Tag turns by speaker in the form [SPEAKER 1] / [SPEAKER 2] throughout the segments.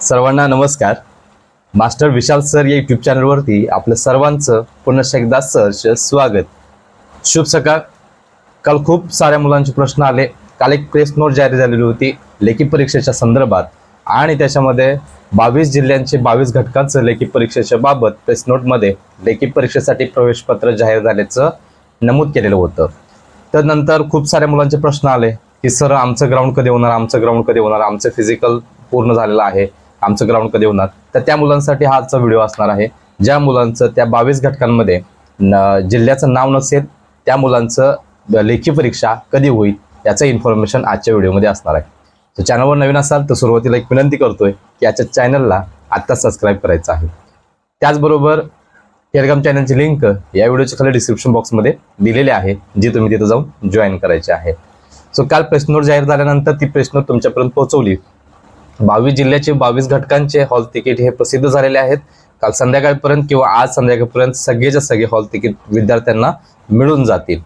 [SPEAKER 1] सर्वांना नमस्कार. Master Vishal sir या यूट्यूब चॅनलवरती आपलं सर्वांचं पुन्हा एकदा सहर्ष स्वागत. शुभ सकाळ. काल खूप साऱ्या मुलांचे प्रश्न आले. काल एक प्रेस नोट जारी झालेली होती लेखी परीक्षेच्या संदर्भात. आणि त्याच्यामध्ये बावीस जिल्ह्यांचे बावीस घटकांचं लेखी परीक्षेच्या बाबत प्रेस नोटमध्ये लेखी परीक्षेसाठी प्रवेशपत्र जाहीर झाल्याचं नमूद केलेलं होतं. तर नंतर खूप साऱ्या मुलांचे प्रश्न आले की सर आमचं ग्राउंड कधी होणार? आमचं ग्राउंड कधी होणार? आमचं फिजिकल पूर्ण झालेलं आहे. आमचं ग्राउंड कधी होणार? तर त्या मुलांसाठी हा आजचा व्हिडिओ असणार आहे. ज्या मुलांचं त्या बावीस घटकांमध्ये न- जिल्ह्याचं नाव नसेल त्या मुलांचं लेखी परीक्षा कधी होईल याचं इन्फॉर्मेशन आजच्या व्हिडिओमध्ये असणार आहे. तर चॅनलवर नवीन असाल तर सुरुवातीला एक विनंती करतोय की याच्या चॅनलला आत्ता सबस्क्राईब करायचं आहे. त्याचबरोबर टेलिग्राम चॅनलची लिंक या व्हिडिओच्या खाली डिस्क्रिप्शन बॉक्समध्ये दिलेली आहे जी तुम्ही तिथं जाऊन जॉईन करायची आहे. सो काल प्रेस नोट जाहीर झाल्यानंतर ती प्रेस नोट तुमच्यापर्यंत पोहोचवली. बावीस जिल्ह्याचे बावीस घटकांचे हॉल तिकीट हे प्रसिद्ध झालेले आहेत. काल संध्याकाळपर्यंत किंवा आज संध्याकाळपर्यंत सगळेच्या सगळे हॉल तिकीट विद्यार्थ्यांना मिळून जातील.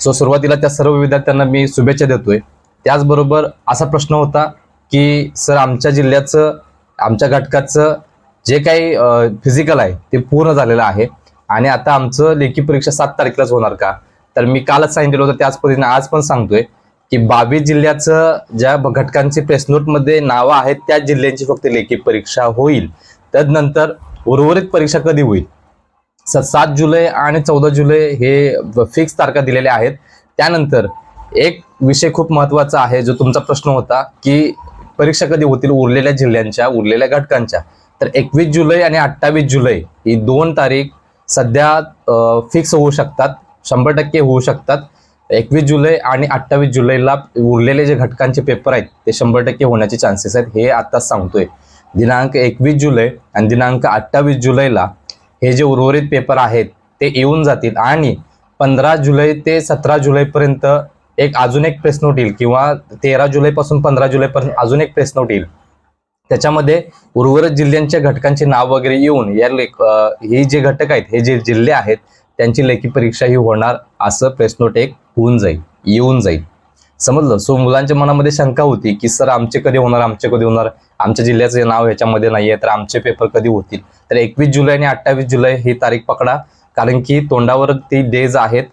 [SPEAKER 1] सो सुरुवातीला त्या सर्व विद्यार्थ्यांना मी शुभेच्छा देतोय. त्याचबरोबर असा प्रश्न होता की सर आमच्या जिल्ह्याचं आमच्या घटकाचं जे काही फिजिकल आहे ते पूर्ण झालेलं आहे आणि आता आमचं लेखी परीक्षा सात तारखेलाच होणार का? तर मी कालच सांगितलं होतं त्याच पद्धतीने आज पण सांगतोय. की बावीस जिल्ह्याचं ज्या घटकांचे घटकांची नावं आहेत त्या जिल्ह्यांची फक्त लेखी परीक्षा होईल. तदनंतर उर्वरित परीक्षा कधी होईल? स सात जुलै आणि चौदा जुलै हे फिक्स तारखा दिलेल्या आहेत. त्यानंतर एक विषय खूप महत्त्वाचा आहे जो तुमचा प्रश्न होता की परीक्षा कधी होतील उरलेल्या जिल्ह्यांच्या उरलेल्या घटकांच्या? तर एकवीस जुलै आणि अठ्ठावीस जुलै ही दोन तारीख सध्या फिक्स होऊ शकतात शंभर टक्के होऊ शकतात. एकवीस जुलै आणि अठ्ठावीस जुलैला उरलेले जे घटकांचे पेपर आहेत ते शंभर टक्के होण्याचे चान्सेस आहेत हे आत्ताच सांगतोय. दिनांक एकवीस जुलै आणि दिनांक अठ्ठावीस जुलैला हे जे उर्वरित पेपर आहेत ते येऊन जातील आणि पंधरा जुलै ते सतरा जुलैपर्यंत एक अजून एक प्रेस नोट येईल किंवा तेरा जुलैपासून पंधरा जुलैपर्यंत अजून एक प्रेस नोट येईल त्याच्यामध्ये उर्वरित जिल्ह्यांच्या घटकांचे नाव वगैरे येऊन या लेख हे जे घटक आहेत हे जे जिल्हे आहेत त्यांची लेखी परीक्षा ही होणार असं प्रेस नोट एक होऊन जाईल येऊन जाईल. समजलं? सो मुलांच्या मनामध्ये शंका होती की सर आमचे कधी होणार? आमचे कधी होणार? आमच्या जिल्ह्याचं नाव ह्याच्यामध्ये आहे तर आमचे पेपर कधी होतील? तर एकवीस जुलै आणि अठ्ठावीस जुलै ही तारीख पकडा कारण की तोंडावर ती डेज आहेत.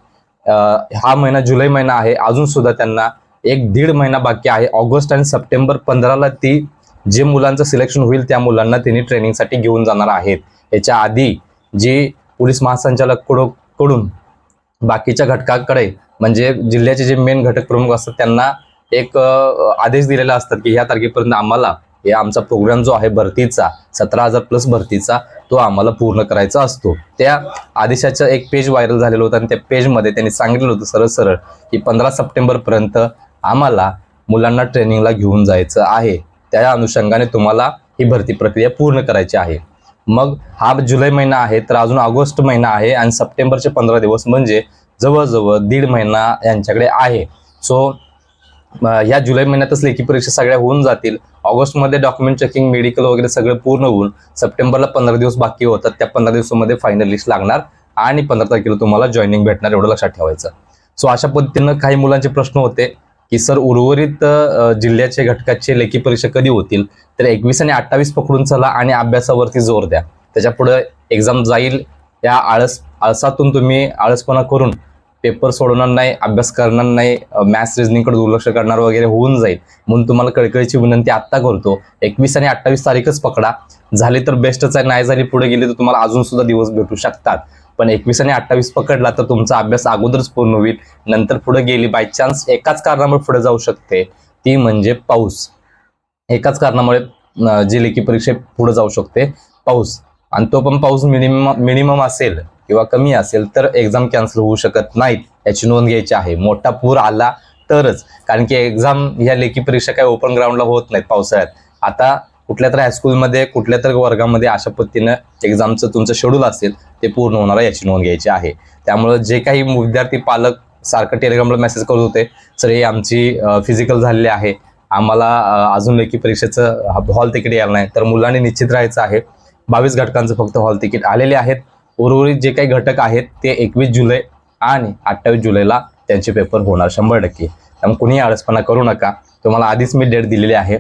[SPEAKER 1] हा महिना जुलै महिना आहे. अजून सुद्धा त्यांना एक दीड महिना बाकी आहे. ऑगस्ट आणि सप्टेंबर पंधराला ती जे मुलांचं सिलेक्शन होईल त्या मुलांना त्यांनी ट्रेनिंगसाठी घेऊन जाणार आहेत. याच्या आधी जी पोलीस महासंचालककडून बाकीच्या घटकाकडे म्हणजे जिल्ह्याचे जे मेन घटक प्रमुख असतात त्यांना एक आदेश दिलेला असतात की ह्या तारखेपर्यंत आम्हाला हे आमचा प्रोग्राम जो आहे भरतीचा सतरा हजार प्लस भरतीचा तो आम्हाला पूर्ण करायचा असतो. त्या आदेशाचं एक पेज व्हायरल झालेलं होतं आणि त्या पेजमध्ये त्यांनी सांगितलं होतं सरळ सरळ की पंधरा सप्टेंबरपर्यंत आम्हाला मुलांना ट्रेनिंगला घेऊन जायचं आहे. त्या अनुषंगाने तुम्हाला ही भरती प्रक्रिया पूर्ण करायची आहे. मग हा जुलै महिना आहे तर अजून ऑगस्ट महिना आहे आणि सप्टेंबरचे पंधरा दिवस म्हणजे जवळजवळ दीड महिना यांच्याकडे आहे. सो ह्या जुलै महिन्यातच लेखी परीक्षा सगळ्या होऊन जातील. ऑगस्टमध्ये डॉक्युमेंट चेकिंग मेडिकल वगैरे सगळं पूर्ण होऊन सप्टेंबरला पंधरा दिवस बाकी होतात. त्या पंधरा दिवसामध्ये फायनल लिस्ट लागणार आणि पंधरा तारखेला तुम्हाला जॉईनिंग भेटणार एवढं लक्षात ठेवायचं. सो अशा पद्धतीनं काही मुलांचे प्रश्न होते की सर उर्वरित जिल्ह्याचे घटकाचे लेखी परीक्षा कधी होतील? तर एकवीस आणि अठ्ठावीस पकडून चला आणि अभ्यासावरती जोर द्या. त्याच्या पुढे एक्झाम जाईल. या आळस आळसातून तुम्ही आळसपणा करून पेपर सोडवणार नाही अभ्यास करणार नाही मॅथ्स रिझनिंगकडे दुर्लक्ष करणार वगैरे होऊन जाईल. म्हणून तुम्हाला कळकळीची विनंती आत्ता करतो. एकवीस आणि अठ्ठावीस तारीखच पकडा. झाली तर बेस्टच आहे नाही झाली पुढे गेली तर तुम्हाला अजून सुद्धा दिवस भेटू शकतात. पण एकवीस आणि अठ्ठावीस पकडला तर तुमचा अभ्यास अगोदरच पूर्ण होईल. नंतर पुढे गेली बाय चान्स एकाच कारणामुळे पुढे जाऊ शकते. ती म्हणजे पाऊस. एकाच कारणामुळे जे जी लेखी परीक्षे पुढे जाऊ शकते पाऊस. आणि तो पण पाऊस मिनिमम मिनिमम असेल. किंवा कमी असेल तर एक्झाम कॅन्सल होऊ शकत नाहीत याची नोंद घ्यायची आहे. मोठा पूर आला तरच. कारण की एक्झाम ह्या लेखी परीक्षा काही ओपन ग्राउंडला होत नाहीत पावसाळ्यात. आता कुठल्या तर हायस्कूलमध्ये कुठल्या तर वर्गामध्ये अशा पद्धतीनं एक्झामचं तुमचं शेड्यूल असेल ते पूर्ण होणार आहे याची नोंद घ्यायची आहे. त्यामुळं जे काही विद्यार्थी पालक सारखं टेलिग्रामला मेसेज करत होते सर हे आमची फिजिकल झालेली आहे. आम्हाला अजून लेखी परीक्षेचं हॉल तिकीट यायला नाही. तर मुलांनी निश्चित राहायचं आहे. बावीस घटकांचं फक्त हॉल तिकीट आलेले आहेत. उर्वरित जे काही घटक आहेत ते एकवीस जुलै आणि अठ्ठावीस जुलैला त्यांचे पेपर होणार शंभर टक्के. त्यामुळे कुणीही आळसपणा करू नका. तुम्हाला आधीच मी डेट दिलेली आहे.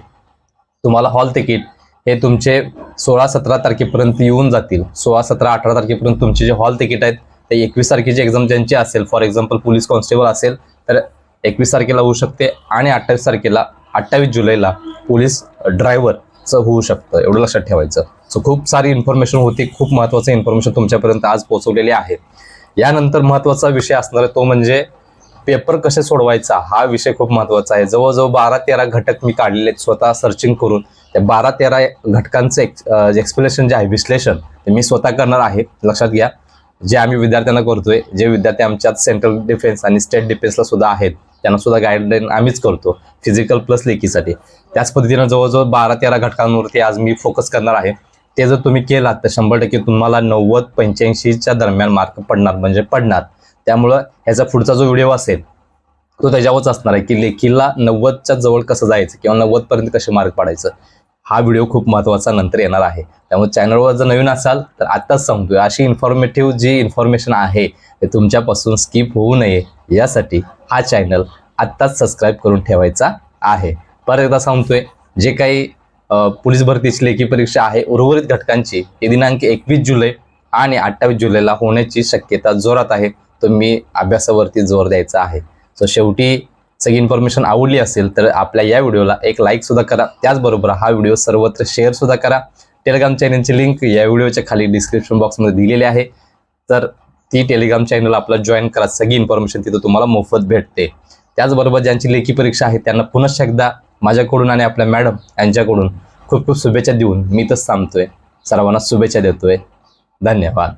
[SPEAKER 1] तुम्हाला हॉल तिकीट हे तुमचे सोळा सतरा तारखेपर्यंत येऊन जातील. सोळा सतरा अठरा तारखेपर्यंत तुमचे जे हॉल तिकीट आहेत ते एकवीस तारखेची एक्झाम ज्यांची असेल फॉर एक्झाम्पल पोलीस कॉन्स्टेबल असेल तर एकवीस तारखेला होऊ शकते आणि अठ्ठावीस तारखेला अठ्ठावीस जुलैला पोलीस ड्रायव्हरचं होऊ शकतं. एवढं लक्षात ठेवायचं. सो खूप सारी इन्फॉर्मेशन होती खूप महत्त्वाचं इन्फॉर्मेशन तुमच्यापर्यंत आज पोहोचवलेली आहे. यानंतर महत्त्वाचा विषय असणार तो म्हणजे पेपर कसे सोडवायचा? हा विषय खूप महत्त्वाचा आहे. जवळजवळ बारा तेरा घटक मी काढलेले आहेत स्वतः सर्चिंग करून. त्या बारा तेरा घटकांचं एक्सप्लेनेशन जे आहे विश्लेषण ते मी स्वतः करणार आहे. लक्षात घ्या. जे आम्ही विद्यार्थ्यांना करतोय जे विद्यार्थी आमच्यात सेंट्रल डिफेन्स आणि स्टेट डिफेन्सला सुद्धा आहेत त्यांना सुद्धा गाईडलाईन आम्हीच करतो फिजिकल प्लस लेखीसाठी. त्याच पद्धतीनं जवळजवळ बारा तेरा घटकांवरती आज मी फोकस करणार आहे. ते जर तुम्ही केलात तर शंभर टक्के तुम्हाला नव्वद पंच्याऐंशीच्या दरम्यान मार्क पडणार म्हणजे पडणार. त्यामुळं ह्याचा पुढचा जो व्हिडिओ असेल तो त्याच्यावरच असणार आहे की लेखीला नव्वदच्या जवळ कसं जायचं किंवा नव्वदपर्यंत कसे मार्क पाडायचं हा व्हिडिओ खूप महत्त्वाचा नंतर येणार आहे. त्यामुळे चॅनलवर जर नवीन असाल तर आत्ताच सांगतोय अशी इन्फॉर्मेटिव्ह जी इन्फॉर्मेशन आहे ते तुमच्यापासून स्किप होऊ नये. यासाठी हा चॅनल आत्ताच सबस्क्राईब करून ठेवायचा आहे. परत एकदा सांगतोय जे काही पोलीस भरतीची लेखी परीक्षा आहे. उर्वरित घटकांची ही दिनांक एकवीस जुलै आणि अठ्ठावीस जुलैला होण्याची शक्यता जोरात आहे. तुम्ही अभ्यासावरती जोर द्यायचा आहे. सो शेवटी सगळी इन्फॉर्मेशन आवडली असेल तर आपल्या या व्हिडिओला एक लाईक सुद्धा करा. त्याचबरोबर हा व्हिडिओ सर्वत्र शेअर सुद्धा करा. टेलिग्राम चॅनलची लिंक या व्हिडिओच्या खाली डिस्क्रिप्शन बॉक्समध्ये दिलेली आहे. तर ती टेलिग्राम चॅनल आपला जॉईन करा. सगळी इन्फॉर्मेशन तिथं तुम्हाला मोफत भेटते. त्याचबरोबर ज्यांची लेखी परीक्षा आहे त्यांना पुन्हा एकदा माझ्याकडून आणि आपल्या मॅडम यांच्याकडून खूप खूप शुभेच्छा देऊन मी तर थांबतोय. सर्वांना शुभेच्छा देतोय. धन्यवाद.